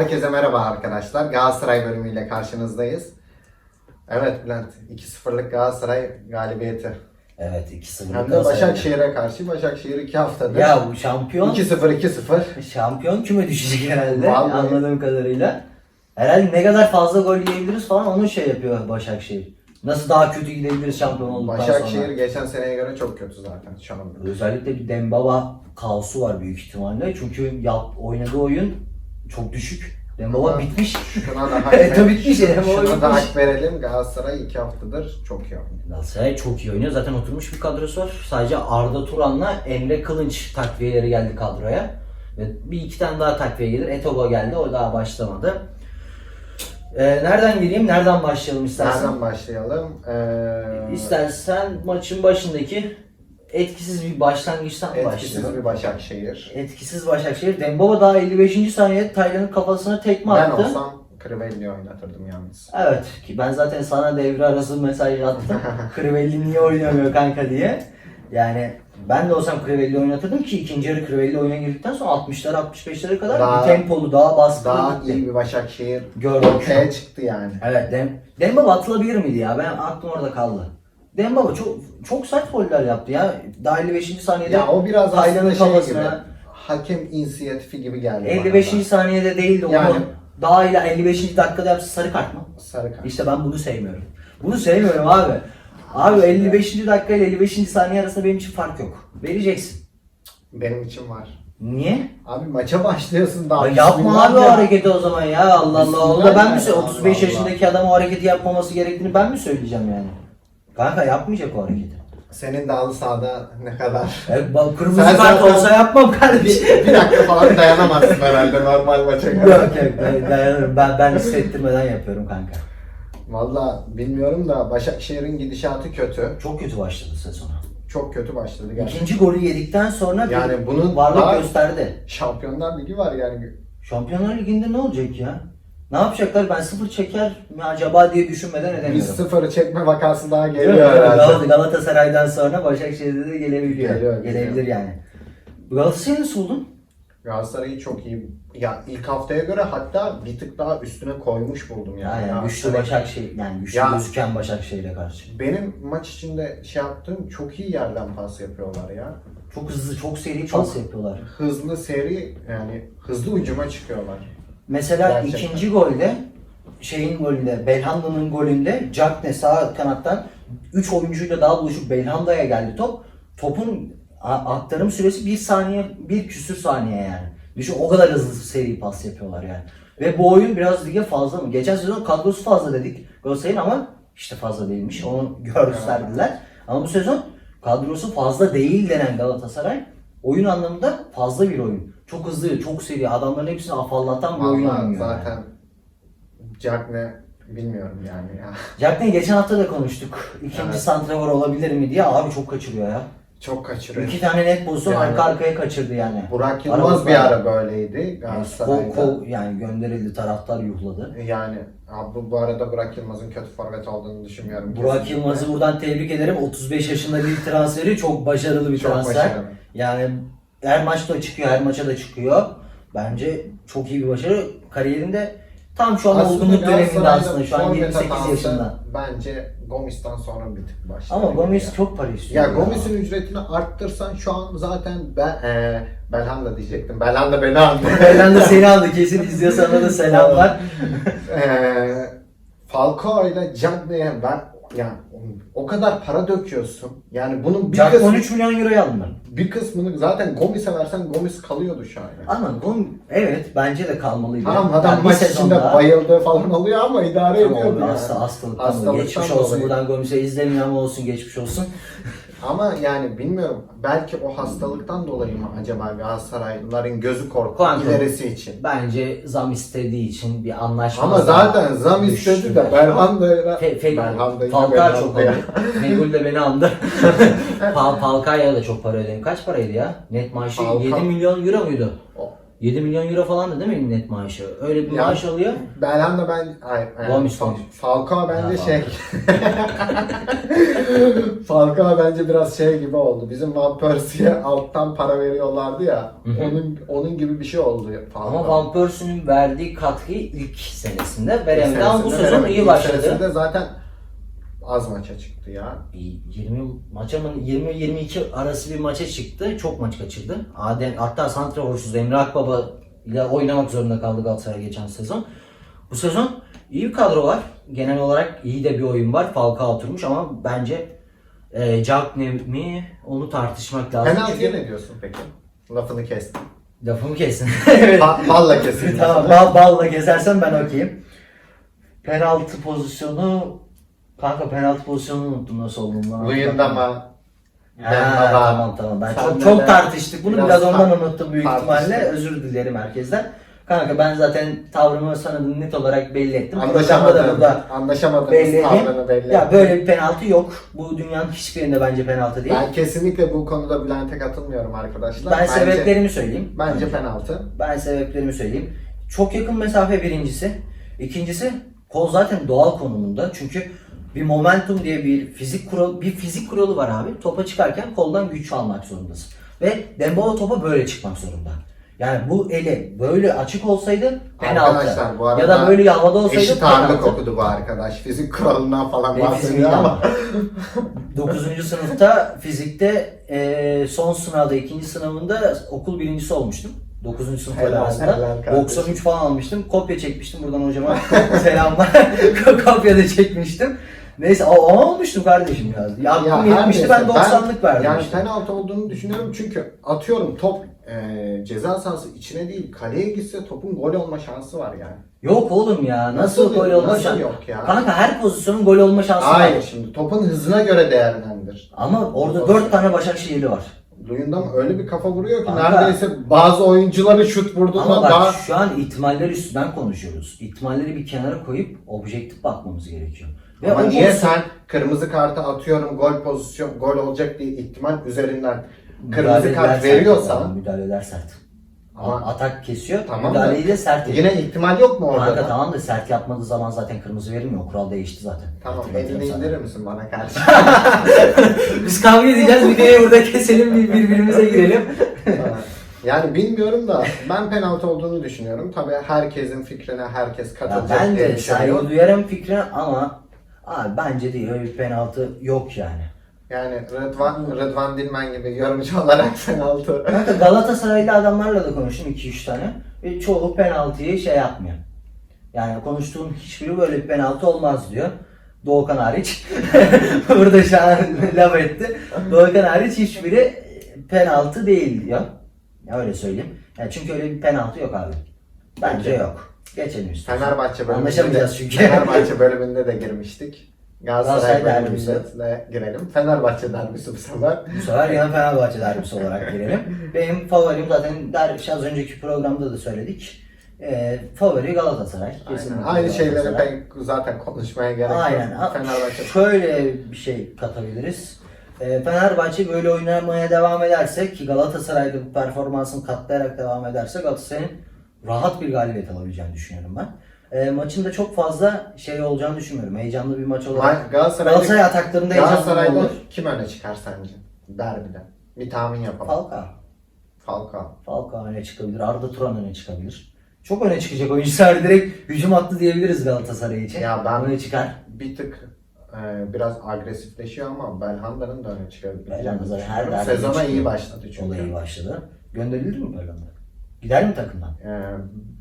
Herkese merhaba arkadaşlar. Galatasaray bölümüyle karşınızdayız. Evet Bülent, 2-0'lık Galatasaray galibiyeti. Evet 2-0. Hem de Başakşehir'e karşı. Başakşehir 2 haftadır. Ya bu şampiyon 2-0, 2-0. şampiyon küme düşecek herhalde Vallahi. anladığım kadarıyla. Herhalde ne kadar fazla gol yiyebiliriz falan onu şey yapıyor Başakşehir. Nasıl daha kötü gidebiliriz şampiyon olduktan Başakşehir sonra. geçen seneye göre çok kötü zaten şu anda. Özellikle bir Dembaba kaosu var büyük ihtimalle. Çünkü yap, oynadığı oyun çok düşük. Dembaba Ama- bitmiş. Şuna da hak, o bitmiş Şuna da bitmiş. hak verelim. Galatasaray 2 haftadır çok iyi oynuyor. Galatasaray çok iyi oynuyor. Zaten oturmuş bir kadrosu var. Sadece Arda Turan'la Emre Kılınç takviyeleri geldi kadroya. Ve bir iki tane daha takviye gelir. Etobo geldi. O daha başlamadı. Ee, nereden gireyim? Nereden başlayalım istersen? Nereden başlayalım? Ee, İstersen maçın başındaki etkisiz bir başlangıçtan etkisiz başlayalım. bir Başakşehir. Etkisiz Başakşehir. Dembaba daha 55. saniyede Taylan'ın kafasına tekme Ben attı. olsam Crivelli oynatırdım yalnız. Evet ki ben zaten sana devre arası mesaj attım. Crivelli niye oynamıyor kanka diye. Yani ben de olsam Crivelli oynatırdım ki ikinci yarı Crivelli oyuna girdikten sonra 60'lara 65'lere kadar Daha- bir tempolu daha baskılı Daha gitti. iyi bir Başakşehir Gördük. ortaya çıktı yani. Evet Dem Dembaba atılabilir miydi ya? Ben aklım orada kaldı. Dembaba çok çok sert goller yaptı ya. Daha 55. saniyede Ya o biraz aslında şey gibi. Hakem inisiyatifi gibi geldi 55. bana saniyede değildi onu. Yani- Daha ile 55. dakikada yapsa sarı kart mı? Sarı kart. İşte ben bunu sevmiyorum. Bunu sevmiyorum abi. Abi 55. dakika ile 55. saniye arasında benim için fark yok. Vereceksin. Benim için var. Niye? Abi maça başlıyorsun daha. Ay yapma Bismillah abi o ya. hareketi o zaman ya. Allah Allah. Onu da ben mi yani, söyleyeyim? Allah 35 Allah. yaşındaki adam o hareketi yapmaması gerektiğini ben mi söyleyeceğim yani? Kanka yapmayacak o hareketi. Senin de halı sahada ne kadar. E, bak, kırmızı Sen kart zaten- olsa yapmam kardeşim. bir dakika falan dayanamazsın herhalde normal maça yok kadar. yok ben- dayanırım. Ben, ben hissettirmeden yapıyorum kanka. Valla bilmiyorum da Başakşehir'in gidişatı kötü. Çok kötü başladı sezona. Çok kötü başladı gerçekten. İkinci golü yedikten sonra bir Yani bunun varlık daha- gösterdi. Şampiyonlar Ligi var yani. Şampiyonlar Ligi'nde ne olacak ya? Ne yapacaklar? Ben sıfır çeker mi acaba diye düşünmeden Bir edemiyorum. sıfırı çekme vakası daha geliyor herhalde. Gal- Galatasaray'dan sonra Başakşehir'de de gelebiliyor. Geliyor, Gelebilir yani. Galatasaray'ı nasıl buldun? Galatasaray'ı çok iyi. Ya ilk haftaya göre hatta bir tık daha üstüne koymuş buldum yani. Yani, Ya, güçlü hani Başakşehir, yani güçlü Ya- gözüken Başakşehir'e karşı. Benim maç içinde şey yaptığım çok iyi yerden pas yapıyorlar ya. Çok hızlı, çok seri Çok- pas yapıyorlar. Hızlı seri yani hızlı ucuma çıkıyorlar. Mesela Gerçekten. ikinci golde şeyin golünde, Belhanda'nın golünde Cagne sağ kanattan 3 oyuncuyla daha buluşup Belhanda'ya geldi top. Topun aktarım süresi 1 saniye, bir küsür saniye yani. Düşün o kadar hızlı seri pas yapıyorlar yani. Ve bu oyun biraz lige fazla mı? Geçen sezon kadrosu fazla dedik Galatasaray'ın ama işte fazla değilmiş. Onu gösterdiler. Ama bu sezon kadrosu fazla değil denen Galatasaray oyun anlamında fazla bir oyun. Çok hızlı, çok seri. Adamların hepsini afallatan bir oyun Vallahi oynuyor. yani. zaten Jack ne bilmiyorum yani ya. Jack Ney geçen hafta da konuştuk. İkinci Evet. santrafor olabilir mi diye. Abi çok kaçırıyor ya. Çok kaçırıyor. İki tane net pozisyon Yani- arka arkaya kaçırdı yani. Burak Yılmaz Aramızda- bir ara böyleydi Yani, Galatasaray'da. kol, kol, yani gönderildi taraftar yuhladı. Yani abi bu, bu arada Burak Yılmaz'ın kötü forvet olduğunu düşünmüyorum. Burak kesinlikle. Yılmaz'ı buradan tebrik ederim. 35 yaşında bir transferi çok başarılı bir çok transfer. başarılı. Yani her maçta çıkıyor, her maça da çıkıyor. Bence çok iyi bir başarı. Kariyerinde tam şu an olgunluk döneminde aslında. Şu an forvet 28 hatası yaşında. Bence Gomis'ten sonra bir tık başladı. Ama Gomis ya. çok para istiyor. Ya Gomis'in ücretini arttırsan şu an zaten ben e, Belhanda diyecektim. Belhanda beni aldı. Belhanda seni aldı kesin izliyor sana da selamlar. e, Falcao ile Cagney'e ben yani o kadar para döküyorsun. Yani bunun bir Jack kısmı, 13 milyon euroya aldım ben. bir kısmını zaten Gomis'e versen Gomis kalıyordu şu an. yani. Ama Gom evet bence de kalmalıydı. Tamam adam Yani bir maç içinde daha- bayıldığı falan oluyor ama idare Tamam, ediyordu. yani. hasta, hastalıktan, Hastalıktan dolayı. Geçmiş olsun dolayı. buradan Gomis'e izlemiyor ama olsun geçmiş olsun. Ama yani bilmiyorum. Belki o hastalıktan dolayı mı acaba Galatasaraylıların gözü korktu Kanka. ilerisi için. Bence zam istediği için bir anlaşma. Ama zaten zam istedi de Belhanda'yla Fe, fe, Belhanda'yı Falcao çok Belhanda'ya- aldı. Fegül de beni andı. Pal, Falcao'ya da çok para ödedim. Kaç paraydı ya? Net maaşı Falcao- 7 milyon euro muydu? O- 7 milyon euro falan da değil mi net maaşı? Öyle bir Ya- maaş alıyor. Belhanda ben ay, ay, Fal-. Falcao bence Ha, şey Falcao bence biraz şey gibi oldu. Bizim Van Persie'ye alttan para veriyorlardı ya. Hı hı. Onun onun gibi bir şey oldu Falcao. Ama Van Persie'nin verdiği katkıyı ilk senesinde İlk veremedi ama bu senesinde sezon iyi İlk başladı. senesinde zaten az maça çıktı ya. Bir 20 maça mı 20 22 arası bir maça çıktı. Çok maç kaçırdı. Adem hatta santraforsuz Emre Akbaba ile oynamak zorunda kaldı Galatasaray geçen sezon. Bu sezon iyi bir kadro var. Genel olarak iyi de bir oyun var. Falcao oturmuş ama bence e, Cagne mi onu tartışmak lazım. Penaltıya ne diyorsun peki? Lafını kestim. Lafımı kesin. evet. Ba- balla kesin. tamam bal, balla gezersen ben okeyim. Penaltı pozisyonu Kanka penaltı pozisyonunu unuttum nasıl olduğunu. Luyendama. Ha, Benzema. tamam tamam. Ben çok, çok tartıştık bunu. biraz Biraz, ondan tar- unuttum büyük tartıştık. ihtimalle. Özür dilerim herkesten. Kanka ben zaten tavrımı sana net olarak belli ettim. Programda da Anlaşamadığımız, burada anlaşamadığımız belli tavrını belli Ya böyle bir penaltı yok. Bu dünyanın hiçbir yerinde bence penaltı değil. Ben kesinlikle bu konuda Bülent'e katılmıyorum arkadaşlar. Ben Bence- sebeplerimi söyleyeyim. Bence penaltı. Ben sebeplerimi söyleyeyim. Çok yakın mesafe birincisi. İkincisi kol zaten doğal konumunda. Çünkü bir momentum diye bir fizik kuralı, bir fizik kuralı var abi. Topa çıkarken koldan güç almak zorundasın. Ve Dembaba topa böyle çıkmak zorunda. Yani bu eli böyle açık olsaydı penaltı. Arkadaşlar bu arada ya da böyle havada olsaydı Eşit ağırlık okudu bu arkadaş. Fizik kuralından falan bahsediyor ama. ama. 9. sınıfta fizikte e, son sınavda, ikinci sınavında okul birincisi olmuştum. 9. sınıf arasında. helal kardeşim. 93 falan almıştım. Kopya çekmiştim. Buradan hocama selamlar. Kopya da çekmiştim. Neyse ama ama olmuştum kardeşim ya. Ya aklım her yetmişti ben 90'lık verdim. Yani işte. penaltı olduğunu düşünüyorum çünkü atıyorum top e, ceza sahası içine değil kaleye gitse topun gol olma şansı var yani. Yok oğlum ya. Nasıl, Nasıl- gol olma şansı? yok ya? Kanka her pozisyonun gol olma şansı Hayır var. şimdi topun hızına göre değerlendir. Ama orada 4 tane Başakşehirli var. Duyunda mı öyle bir kafa vuruyor ki Kanka. neredeyse bazı oyuncuları şut Ama vurduğunda bak daha şu an ihtimaller üstünden konuşuyoruz. İhtimalleri bir kenara koyup objektif bakmamız gerekiyor. Ve Ama o niye pozisyon- sen kırmızı kartı atıyorum gol pozisyon gol olacak diye ihtimal üzerinden kırmızı eder kart sert veriyorsan müdahale eder sert. Ama- Ama atak kesiyor. Tamam da müdahaleyi de sert yapıyor. yine ihtimal yok mu orada? Kanka da? tamam da sert yapmadığı zaman zaten kırmızı verilmiyor. Kural değişti zaten. Tamam Hatırlatıyorum elini sana. indirir misin bana karşı? Biz kavga edeceğiz. Videoyu burada keselim bir birbirimize girelim. yani bilmiyorum da ben penaltı olduğunu düşünüyorum. Tabii herkesin fikrine herkes Ya katılacak ben diye de bir şey saygı duyarım fikrine ama abi bence değil öyle bir penaltı yok yani. Yani Rıdvan, Rıdvan Dilmen gibi yorumcu olarak penaltı. Kanka Galatasaraylı adamlarla da konuştum 2-3 tane. Ve çoğu penaltıyı şey yapmıyor. Yani konuştuğum hiçbiri böyle bir penaltı olmaz diyor. Doğukan hariç. Burada şu an laf etti. Doğukan hariç hiçbiri penaltı değil diyor. Ya öyle söyleyeyim. Yani çünkü öyle bir penaltı yok abi. Bence yok. Geçelim üstüne. Fenerbahçe bölümünde Anlaşamayacağız çünkü. Fenerbahçe bölümünde de girmiştik. Galatasaray Galatasaray bölümünde de girelim. Fenerbahçe derbisi bu sefer. Bu sefer yine Fenerbahçe derbisi olarak girelim. Benim favorim zaten derbi az önceki programda da söyledik. Ee, favori Galatasaray. Aynen. Kesinlikle Aynı şeyleri Galatasaray. pek zaten konuşmaya gerek Aynen. yok. Fenerbahçe Şöyle bir şey katabiliriz. Ee, Fenerbahçe böyle oynamaya devam ederse ki Galatasaray'da bu performansını katlayarak devam ederse Galatasaray'ın rahat bir galibiyet alabileceğini düşünüyorum ben. Ee, maçın da çok fazla şey olacağını düşünmüyorum. Heyecanlı bir maç olarak. Galatasaray'da, Galatasaray ataklarında heyecanlı olur. kim öne çıkar sence? Derbide. Bir tahmin yapalım. Falcao. Falcao. Falcao öne çıkabilir. Arda Turan öne çıkabilir. Çok öne çıkacak oyuncular direkt hücum attı diyebiliriz Galatasaray için. Ya ben- öne çıkar. Bir tık e, biraz agresifleşiyor ama Belhanda'nın da öne çıkabileceğini Belhanda her Sezona iyi başladı O da çünkü. iyi başladı. Gönderilir mi Belhanda? Gider mi takımdan? E,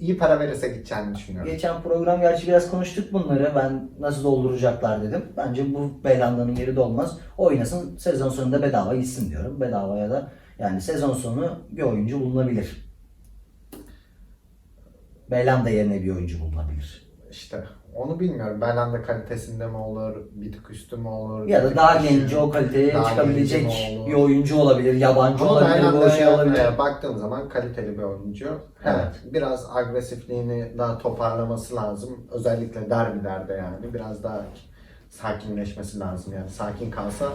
iyi para verirse gideceğini düşünüyorum. Geçen program gerçi biraz konuştuk bunları. Ben nasıl dolduracaklar dedim. Bence bu Belhanda'nın yeri dolmaz. Oynasın sezon sonunda bedava gitsin diyorum. Bedavaya da yani sezon sonu bir oyuncu bulunabilir. Belhanda yerine bir oyuncu bulunabilir. İşte onu bilmiyorum. Belhanda kalitesinde mi olur, bir tık üstü mü olur? Ya da daha genci o kaliteye Daha çıkabilecek genci mi olur? bir oyuncu olabilir, yabancı Ama olabilir, bir şey Belhanda'ya olabilir. e, baktığım zaman kaliteli bir oyuncu. Evet. Biraz agresifliğini daha toparlaması lazım. Özellikle derbilerde yani. Biraz daha sakinleşmesi lazım yani. Sakin kalsa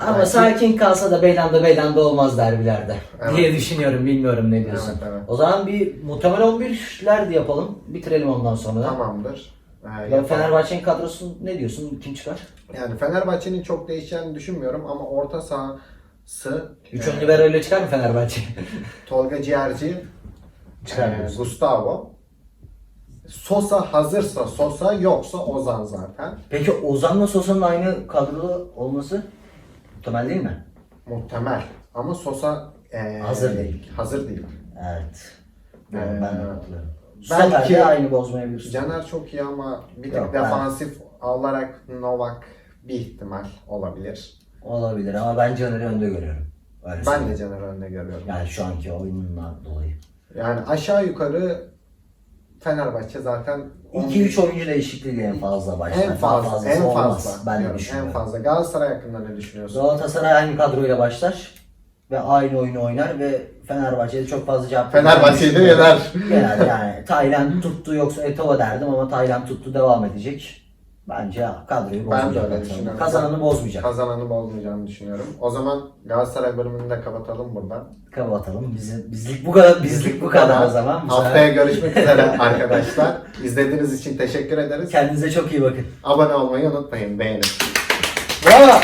Ama Belki- sakin kalsa da Belhanda Belhanda olmaz derbilerde Evet. diye düşünüyorum. Bilmiyorum ne diyorsun. Evet, evet. O zaman bir muhtemel 11'ler de yapalım. Bitirelim ondan sonra da. Tamamdır. Ya yapalım. Fenerbahçe'nin kadrosu ne diyorsun? Kim çıkar? Yani Fenerbahçe'nin çok değişeceğini düşünmüyorum ama orta sahası Üç e, ön libero ile çıkar mı Fenerbahçe? Tolga Ciğerci, Çıkar e, diyorsun. Gustavo. Sosa hazırsa Sosa yoksa Ozan zaten. Peki Ozan'la Sosa'nın aynı kadroda olması muhtemel değil mi? Muhtemel. Ama Sosa e, Hazır değil. Hazır değil. Evet. Ee, ben de katılıyorum. Belki- Belki aynı bozmayabilirsin. Caner çok iyi ama bir Yok, ben- defansif olarak Novak bir ihtimal olabilir. Olabilir ama ben Caner'i önde görüyorum. Öyle Ben söyleyeyim. de Caner önde görüyorum. Yani şu anki oyunundan dolayı. Yani aşağı yukarı Fenerbahçe zaten 2-3 oyuncu değişikliği en fazla başlar. en Daha fazla, fazlası en olmaz. fazla, Ben de diyorum, en düşünüyorum. fazla. Galatasaray hakkında ne düşünüyorsun? Galatasaray aynı kadroyla başlar ve aynı oyunu oynar ve Fenerbahçe'de çok fazla cevap Fenerbahçe'yi de yener. Yener yani. Tayland tuttu yoksa Etova derdim ama Tayland tuttu devam edecek. Bence kadroyu Ben de bozmayacak. öyle düşünüyorum. Kazananı bozmayacak. Kazananı bozmayacağını düşünüyorum. O zaman Galatasaray bölümünü de kapatalım burada. Kapatalım. Bizi, bizlik bu kadar. Bizlik bu kadar o zaman. Bu Haftaya sefer görüşmek üzere arkadaşlar. İzlediğiniz için teşekkür ederiz. Kendinize çok iyi bakın. Abone olmayı unutmayın. Beğenin. Bravo.